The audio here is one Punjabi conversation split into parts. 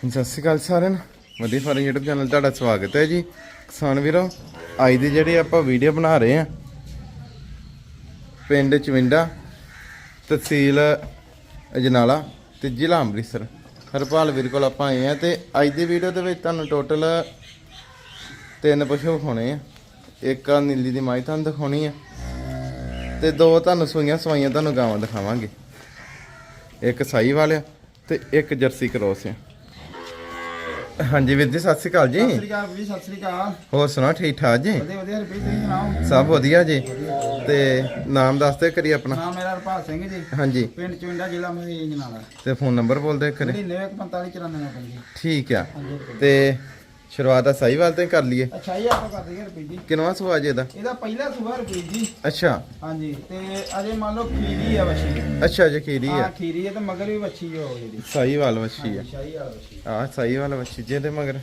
ਸਤਿ ਸ਼੍ਰੀ ਅਕਾਲ ਸਾਰਿਆਂ ਨੂੰ। ਵਧੀਆ ਫਾਰਮ YouTube ਚੈਨਲ ਤੁਹਾਡਾ ਸਵਾਗਤ ਹੈ ਜੀ। ਕਿਸਾਨ ਵੀਰੋ, ਅੱਜ ਦੀ ਜਿਹੜੀ ਆਪਾਂ ਵੀਡੀਓ ਬਣਾ ਰਹੇ ਆ ਪਿੰਡ ਚਵਿੰਡਾ, ਤਹਿਸੀਲ ਅਜਨਾਲਾ ਤੇ ਜ਼ਿਲ੍ਹਾ ਅੰਮ੍ਰਿਤਸਰ। ਹਰਪਾਲ ਵੀਰ ਕੋਲ ਆਪਾਂ ਆਏ ਆ ਤੇ ਅੱਜ ਦੀ ਵੀਡੀਓ ਦੇ ਵਿੱਚ ਤੁਹਾਨੂੰ ਟੋਟਲ ਤਿੰਨ ਪਸ਼ੂ ਵਿਖਾਉਣੇ ਆ। ਇੱਕ ਆ ਨੀਲੀ ਦੀ ਮਾਈ ਤੁਹਾਨੂੰ ਦਿਖਾਉਣੀ ਆ ਤੇ ਦੋ ਤੁਹਾਨੂੰ ਸੂਈਆਂ ਸਵਾਈਆਂ ਤੁਹਾਨੂੰ ਗਾਵਾਂ ਦਿਖਾਵਾਂਗੇ। ਇੱਕ ਸਾਈ ਵਾਲਿਆ ਤੇ ਇੱਕ ਜਰਸੀ ਕਰੋਸ ਆ। ਹਾਂਜੀ ਵੀਰ ਜੀ ਸਤਿ ਸ਼੍ਰੀ ਅਕਾਲ ਜੀ। ਸਤਿ ਸ੍ਰੀ ਅਕਾਲ ਵੀਰ ਸਤਿ ਸ੍ਰੀ ਅਕਾਲ। ਹੋਰ ਸੁਣਾ ਠੀਕ ਠਾਕ ਜੀ? ਵਧੀਆ ਵਧੀਆ ਤੁਸੀਂ ਸੁਣਾਓ? ਸਭ ਵਧੀਆ ਜੀ। ਤੇ ਨਾਮ ਦੱਸ ਦਿਓ ਕਰੀ ਆਪਣਾ। ਨਾਮ ਮੇਰਾ ਹਰਪਾਲ ਸਿੰਘ ਜੀ। ਹਾਂਜੀ। ਪਿੰਡ ਚੁੰਡਾ ਜ਼ਿਲ੍ਹਾ ਮਹੀਜ ਨਾਲਾ ਤੇ ਫੋਨ ਨੰਬਰ ਬੋਲ ਦੇ ਕਰੀ 994594 ਠੀਕ ਆ। ਹਾਂਜੀ ਰੁਪਏ ਤੇ ਸ਼ੁਰੂਆਤ ਆ ਸਾਈਵਾਲ ਤੇ ਕਰ ਲਈਏ। ਅੱਛਾ ਇਹ ਆਪਾਂ ਕਰ ਦਈਏ ਰੁਪਏ ਜੀ। ਕਿਨਵਾ ਸੁਆ ਜੇ ਦਾ ਇਹਦਾ ਪਹਿਲਾ ਸੁਬਾ ਰੁਪਏ ਜੀ। ਅੱਛਾ। ਹਾਂਜੀ ਤੇ ਅਜੇ ਮੰਨ ਲਓ ਖੀਰੀ ਆ ਵਛੀ। ਅੱਛਾ ਜਕੀਰੀ ਹਾਂ ਆ। ਖੀਰੀ ਹੈ ਤੇ ਮਗਰ ਵੀ ਵਛੀ ਹੋ ਜਿਹੜੀ। ਸਾਈਵਾਲ ਵੱਛੀ ਆ। ਸ਼ਾਹੀ ਵਾਲਾ ਵਛੀ। ਆ ਸਾਈਵਾਲ ਵੱਛੀ ਜੇ ਦੇ ਮਗਰ।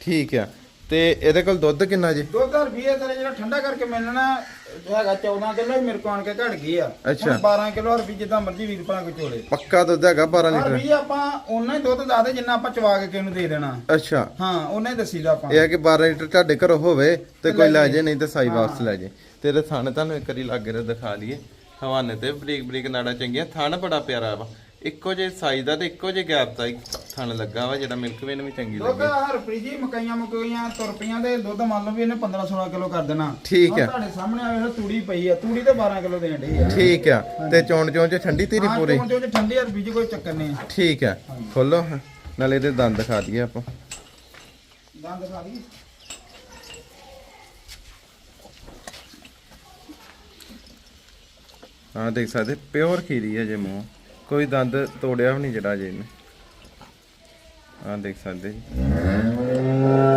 ਠੀਕ ਆ। ਤੇ ਇਹਦੇ ਕੋਲ ਦੁੱਧ ਕਿੰਨਾ ਜੀ? ਦੁੱਧ ਰੁਪਏ ਤੇ ਜਿਹੜਾ ਠੰਡਾ ਕਰਕੇ ਮਿਲਣਾ ਹੈਗਾ 14 ਕਿਲੋ ਮੇਰੇ ਕੋਲ ਆਣ ਕੇ ਘਟ ਗਈ ਆ। ਅੱਛਾ। ਹੁਣ 12 ਕਿਲੋ ਰੁਪਏ ਜਿੱਦਾਂ ਮਰਜ਼ੀ ਵੀਰ ਭਰਾ ਕੋ ਚੋਲੇ। ਪੱਕਾ ਦੁੱਧ ਹੈਗਾ 12 ਪਰ ਲੀਟਰ? ਵੀ ਆਪਾਂ ਉਹਨਾਂ ਹੀ ਦੁੱਧ ਦੱਸਦੇ ਜਿੰਨਾ ਆਪਾਂ ਚਵਾ ਕੇ ਕਿਹਨੂੰ ਦੇ ਦੇਣਾ। ਅੱਛਾ। ਹਾਂ ਉਹਨਾਂ ਹੀ ਦੱਸੀਦਾ ਆਪਾਂ। ਇਹ ਆ ਕਿ 12 ਲੀਟਰ ਤੁਹਾਡੇ ਘਰੋਂ ਹੋਵੇ ਤੇ ਕੋਈ ਲੈ ਜੇ। ਨਹੀਂ ਤੇ ਸਾਈ। ਵਾਪਸ ਲੈ ਜੇ। ਤੇਰੇ ਥਣ ਤੁਹਾਨੂੰ ਇੱਕ ਵਾਰੀ ਲਾਗੇ ਤੇ ਦਿਖਾ ਲਈਏ। ਹਵਾਨੇ ਤੇ ਬਰੀਕ ਬਰੀਕ ਨਾੜਾ ਚੰਗੀਆਂ ਥਣ ਬੜਾ ਪਿਆਰਾ ਵਾ। ਇੱਕੋ ਜੇ ਸਾਈਜ਼ ਦਾ ਤੇ ਇੱਕੋ ਜੇ ਗੈਪ ਦਾ ਹੀ ਥਣ ਲੱਗਾ ਵਾ ਜਿਹੜਾ ਮਿਲਕ ਵੇ ਨੂੰ ਵੀ ਚੰਗੀ ਦੁੱਧ ਲੱਗੀ। ਹਰਪ੍ਰੀਤ ਜੀ ਮਕਾਈਆਂ ਮਕਾਈਆਂ ਤੁਰਪੀਆਂ ਦੇ ਦੁੱਧ ਮੰਨ ਲਓ ਵੀ ਇਹਨੇ 15 16 ਕਿਲੋ ਕਰ ਦੇਣਾ। ਠੀਕ ਹੁਣ ਹੈ। ਤੁਹਾਡੇ ਸਾਹਮਣੇ ਆ ਵੇਖੋ ਤੂੜੀ ਪਈ ਆ ਤੂੜੀ ਤੇ 12 ਕਿਲੋ ਦੇਣ ਡਈ ਆ। ਠੀਕ ਆ। ਤੇ ਚੌਣ ਚੌਣ ਚ ਠੰਡੀ ਤੇਰੀ ਹਾਂ, ਪੂਰੀ? ਚੋਂ ਚ ਠੰਡੀ ਹਰਪ੍ਰੀਤ ਜੀ ਕੋਈ ਚੱਕਰ ਨਹੀਂ ਠੀਕ ਆ। ਖੋਲੋ ਹਾਂ। ਨਾਲੇ ਇਹਦੇ ਦੰਦ ਦਿਖਾ ਦਈਏ ਆਪਾਂ। ਦੰਦ ਖਾ ਲਈ ਹਾਂ ਦੇਖ ਸਕਦੇ ਪਿਓਰ ਖੀਰੀ ਹੈ ਜੇ ਮੂੰਹ। ਕੋਈ ਦੰਦ ਤੋੜਿਆ ਵੀ ਨਹੀਂ ਜਿਹੜਾ ਜੇ ਇਹਨੇ। ਹਾਂ ਦੇਖ ਸਕਦੇ ਜੀ।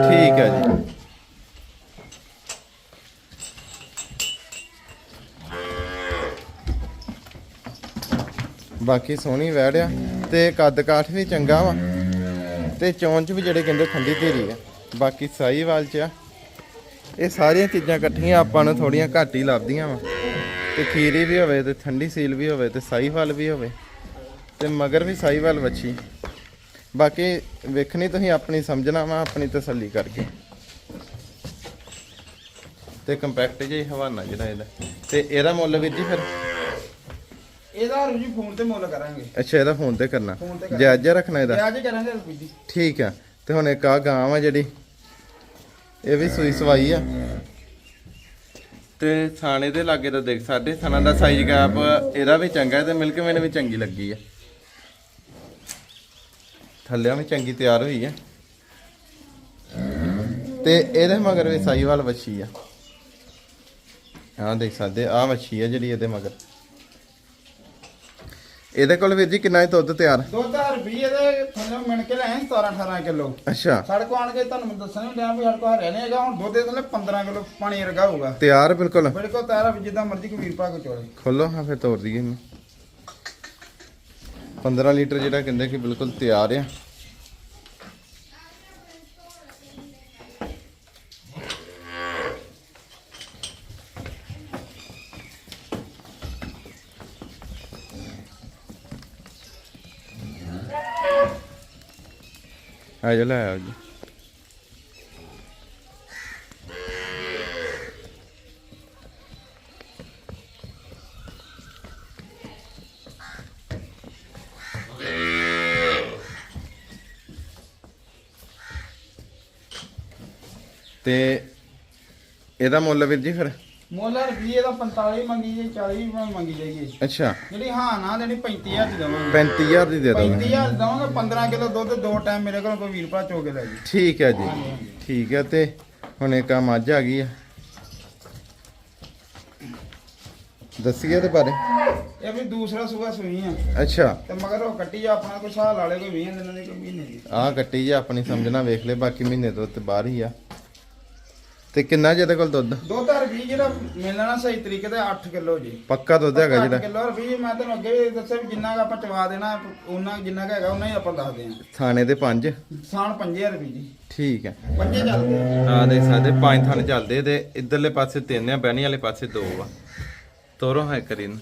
ਠੀਕ ਹੈ ਜੀ। ਬਾਕੀ ਸੋਹਣੀ ਵੈੜਿਆ ਤੇ ਕੱਦ ਕਾਠ ਵੀ ਚੰਗਾ ਵਾ ਤੇ ਚੌਂਚ ਵੀ ਜਿਹੜੇ ਕਹਿੰਦੇ ਠੰਡੀ ਧੀਰੀ ਆ। ਬਾਕੀ ਸਾਈਵਾਲ ਚ ਆ। ਇਹ ਸਾਰੀਆਂ ਚੀਜ਼ਾਂ ਇਕੱਠੀਆਂ ਆਪਾਂ ਨੂੰ ਥੋੜੀਆਂ ਘੱਟ ਹੀ ਲੱਭਦੀਆਂ ਵਾ। ਤੇ ਖੀਰੀ ਵੀ ਹੋਵੇ ਤੇ ਠੰਡੀ ਸੀਲ ਵੀ ਹੋਵੇ ਤੇ ਸਾਈਵਾਲ ਵੀ ਹੋਵੇ। ਤੇ ਮਗਰ ਵੀ ਸਾਈਵਾਲ ਵੱਛੀ। ਬਾਕੀ ਵੇਖਣੀ ਤੁਸੀਂ ਆਪਣੀ ਸਮਝਣਾ ਵਾ ਆਪਣੀ ਤਸੱਲੀ ਕਰਕੇ। ਤੇ ਕੰਪੈਕਟ ਜਿਹੀ ਹਵਾਨਾ ਜਿਹੜਾ ਇਹਦਾ। ਤੇ ਇਹਦਾ ਮੁੱਲ ਵੀਰ ਜੀ ਫਿਰ? ਇਹਦਾ ਹਰਪ੍ਰੀਤ ਜੀ ਫੋਨ ਤੇ ਮੁੱਲ ਕਰਾਂਗੇ। ਅੱਛਾ ਇਹਦਾ ਫੋਨ ਤੇ ਕਰਨਾ। ਜਾਇਜ਼ ਰੱਖਣਾ ਇਹਦਾ? ਹੀ ਕਰਾਂਗੇ ਹਰਪ੍ਰੀਤ ਜੀ। ਠੀਕ ਆ। ਤੇ ਹੁਣ ਇੱਕ ਆ ਗਾਂ ਵਾ ਜਿਹੜੀ ਇਹ ਵੀ ਸੂਈ ਸਵਾਈ ਆ। ਤੇ ਥਾਣੇ ਦੇ ਲਾਗੇ ਤਾਂ ਦੇਖ ਸਾਡੇ ਥਾਣਾ ਦਾ ਸਾਈਜ਼ ਗੈਪ ਇਹਦਾ ਵੀ ਚੰਗਾ ਤੇ ਮਿਲਕ ਮੈਨ ਵੀ ਚੰਗੀ ਲੱਗੀ ਆ। ਥੱਲਿਆਂ ਵੀ ਚੰਗੀ ਤਿਆਰ ਹੋਈ ਆ ਤੇ ਇਹਦੇ ਮਗਰ ਵੀ ਸਾਈਵਾਲ ਵੱਛੀ ਆ। ਆਹ ਦੇਖ ਸਕਦੇ ਆ ਵੱਛੀ ਆ ਜਿਹੜੀ ਇਹਦੇ ਮਗਰ। ਇਹਦੇ ਕੋਲ ਵੀਰ ਜੀ ਕਿੰਨਾ ਹੀ ਦੁੱਧ ਤਿਆਰ? ਦੁੱਧ ਰੁਪਏ ਦੇ ਥੱਲੇ ਮਿਣ ਕੇ ਲੈ 17 18 ਕਿਲੋ। ਅੱਛਾ। ਸਾਡੇ ਕੋ ਆਣ ਕੇ ਤੁਹਾਨੂੰ ਮੈਂ ਦੱਸਣਾ ਡਿਆ ਵੀ ਸਾਡੇ ਕੋ ਹਰਿਆ ਨਹੀਂ ਹੈਗਾ ਹੁਣ ਦੁੱਧ ਦੇ ਥੱਲੇ 15 ਕਿਲੋ ਪਾਣੀ ਵਰਗਾ ਹੋਊਗਾ। ਤਿਆਰ ਬਿਲਕੁਲ। ਜਿੱਦਾਂ ਮਰਜ਼ੀ ਕੋ ਚੋਲੇ। ਖੋਲੋ ਹਾਂ ਫਿਰ ਤੋੜ ਦਈਏ ਇਹਨੂੰ। 15 ਲੀਟਰ ਜਿਹੜਾ ਕਹਿੰਦੇ ਕਿ ਬਿਲਕੁਲ ਤਿਆਰ ਆ। ਆ ਜਾ ਲੈ ਜੀ। ਤੇ ਇਹਦਾ ਮੁੱਲ ਵੀਰ ਜੀ ਫਿਰ? ਮੁੱਲ ਰੁਪਏ ਦਾ 45 ਮੰਗੀ ਜੇ 40 ਵੀ ਮੰਗੀ ਜਾਈਏ। ਅੱਛਾ। ਜਿਹੜੀ ਹਾਂ ਨਾ ਦੇਣੀ 35000 ਦੀ ਦਵਾਂਗੇ। 35000 ਦੀ ਦੇ ਦੋਗੇ। 35000 ਦਵਾਂਗੇ 15 ਕਿਲੋ ਦੁੱਧ ਦੋ ਟਾਈਮ ਮੇਰੇ ਕੋਲ ਕੋਈ ਵੀਰ ਭਰਾ ਚੋ ਕੇ ਲੈ ਜੀ ਠੀਕ ਹੈ ਜੀ। ਠੀਕ ਹੈ ਤੇ ਹੁਣ ਇੱਕ ਆ ਮੱਝ ਆ ਗਈ ਆ। ਦੱਸੀਏ ਤੇ ਬਾਰੇ। ਇਹ ਵੀ ਦੂਸਰਾ ਸੂਆ ਸੂਈ ਆ। ਅੱਛਾ। ਤੇ ਮਗਰ ਉਹ ਕੱਟੀ ਆ ਆਪਣਾ ਕੋਈ ਸਾਲ ਵਾਲੇ ਕੋਈ 20 ਦਿਨਾਂ ਦੀ ਕੋਈ ਮਹੀਨੇ ਦੀ। ਆਹ ਕੱਟੀ ਜੀ ਆਪਣੀ ਸਮਝਣਾ ਵੇਖ ਲੈ ਬਾਕੀ ਮਹੀਨੇ ਤੋਂ ਤੇ ਬਾਹਰ ਹੀ ਆ। ਤੇ ਕਿੰਨਾ ਜਿਹਦੇ ਕੋਲ ਦੁੱਧ? ਦੁੱਧ ਰੁਪਏ ਜਿਹੜਾ ਮਿਲਣਾ ਸਹੀ ਤਰੀਕੇ ਤੇ 8 ਕਿਲੋ ਜੀ। ਪੱਕਾ ਦੁੱਧ ਹੈਗਾ ਜਿਹੜਾ। ਕਿਲੋ ਰੁਪਏ ਮੈਂ ਤੈਨੂੰ ਅੱਗੇ ਵੀ ਦੱਸਿਆ ਵੀ ਜਿੰਨਾ ਕੁ ਆਪਾਂ ਚਵਾ ਦੇਣਾ ਉਹਨਾਂ ਜਿੰਨਾ ਕੁ ਹੈਗਾ ਉਹਨਾਂ ਹੀ ਆਪਾਂ ਦੱਸਦੇ ਆ ਥਾਣੇ ਦੇ ਪੰਜ? ਸਾਨ 5000 ਰੁਪਏ ਜੀ। ਠੀਕ ਹੈ। ਪੰਜੇ ਚੱਲਦੇ ਆ। ਦੇਖ ਸਕਦੇ ਪੰਜ ਥਾਣੇ ਚੱਲਦੇ ਤੇ ਇਧਰਲੇ ਪਾਸੇ ਤਿੰਨ ਆ ਬਹਿਣੀ ਵਾਲੇ ਪਾਸੇ ਦੋ ਆ। ਤੋਰੋ ਹੈ ਕਰੀਨ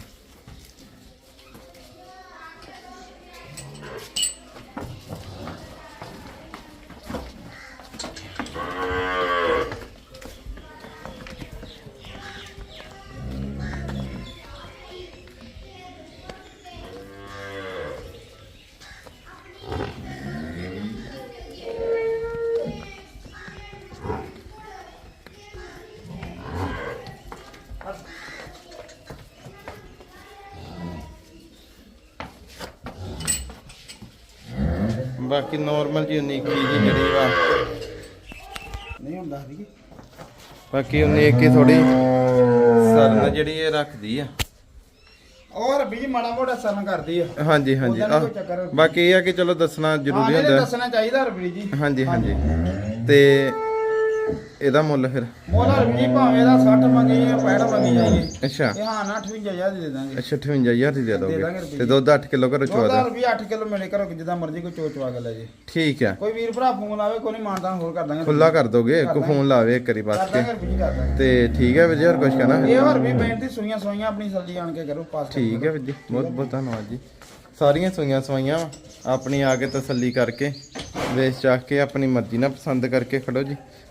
ਬਾਕੀ ਨਾਰਮਲ ਜੀ 19 ਕੀ ਜੀ ਜਿਹੜੀ ਵਾ ਨਹੀਂ ਹੁੰਦਾ ਸੀ ਬਾਕੀ ਉਹਨੇ ਇੱਕ ਹੀ ਥੋੜੀ ਸਰਨ ਜਿਹੜੀ ਇਹ ਰੱਖਦੀ ਆ। ਔਰ ਵੀ ਮਾੜਾ ਮੋਟਾ ਸਰਨ ਕਰਦੀ ਆ। ਹਾਂਜੀ ਹਾਂਜੀ। ਉਹਦਾ ਨੀ ਆਹ, ਕੋਈ ਚੱਕਰ। ਬਾਕੀ ਇਹ ਆ ਕਿ ਚਲੋ ਦੱਸਣਾ ਜ਼ਰੂਰੀ ਹੁੰਦਾ। ਦੱਸਣਾ ਚਾਹੀਦਾ ਰਬੜੀ ਜੀ। ਹਾਂਜੀ ਹਾਂਜੀ। ਤੇ ਇਹਦਾ ਮੁੱਲ ਫਿਰ? ਮੋਲਾ ਰਬੜੀ ਭਾਵੇਂ ਦਾ 60 ਮੰਗੀ ਜਾਂ 65 ਮੰਗੀ ਜਾਈਏ ਅੱਛਾ। ਇਹ ਹਾਂ 85000 ਦੀ ਦਾਂਗੇ। ਅੱਛਾ 58000 ਦੀ ਦੇ ਦੋਗੇ। ਤੇ ਦੁੱਧ 8 ਕਿਲੋ ਘਰੋਂ ਚਵਾ 2000 ਦਾ। ਰੁਪਏ 8 ਕਿਲੋ ਮਿਲੇ ਕਰੋ ਜਿੱਦਾਂ ਮਰਜ਼ੀ ਕੋਈ ਚੋ ਚਵਾ ਕੇ ਲੈ ਜੇ। ਠੀਕ ਆ। ਕੋਈ ਵੀਰ ਭਰਾ ਫੋਨ ਆਵੇ ਕੋਈ ਨਹੀਂ ਮਾਨਦਾਨ ਹੋਰ ਕਰ ਦਾਂਗੇ। ਖੁੱਲਾ ਕਰ ਦੋਗੇ ਕੋ ਫੋਨ ਲਾਵੇ ਇੱਕ ਵਾਰੀ ਕਰ ਬਸ ਕੇ ਕਰ ਤੇ ਠੀਕ ਹੈ ਵਿਜੇ ਹੋਰ ਕੁਝ ਕਹਿਣਾ? ਇਹ ਹੋਰ ਵੀ ਬੇਨਤੀ ਸੂਈਆਂ ਸੂਈਆਂ ਆਪਣੀ ਸਬਜ਼ੀ ਆਣ ਕੇ ਕਰੋ ਪਾਸ ਠੀਕ ਹੈ ਵੀਰ ਜੀ ਬਹੁਤ ਬਹੁਤ ਧੰਨਵਾਦ ਜੀ। ਸਾਰੀਆਂ ਸੂਈਆਂ ਸਵਾਈਆਂ ਵਾਂ। ਆਪਣੀ ਆ ਕੇ ਤਸੱਲੀ ਕਰਕੇ ਵੇਚ ਚਾਹ ਕੇ ਆਪਣੀ ਮਰਜ਼ੀ ਨਾਲ ਪਸੰਦ ਕਰਕੇ ਖੜੋ ਜੀ।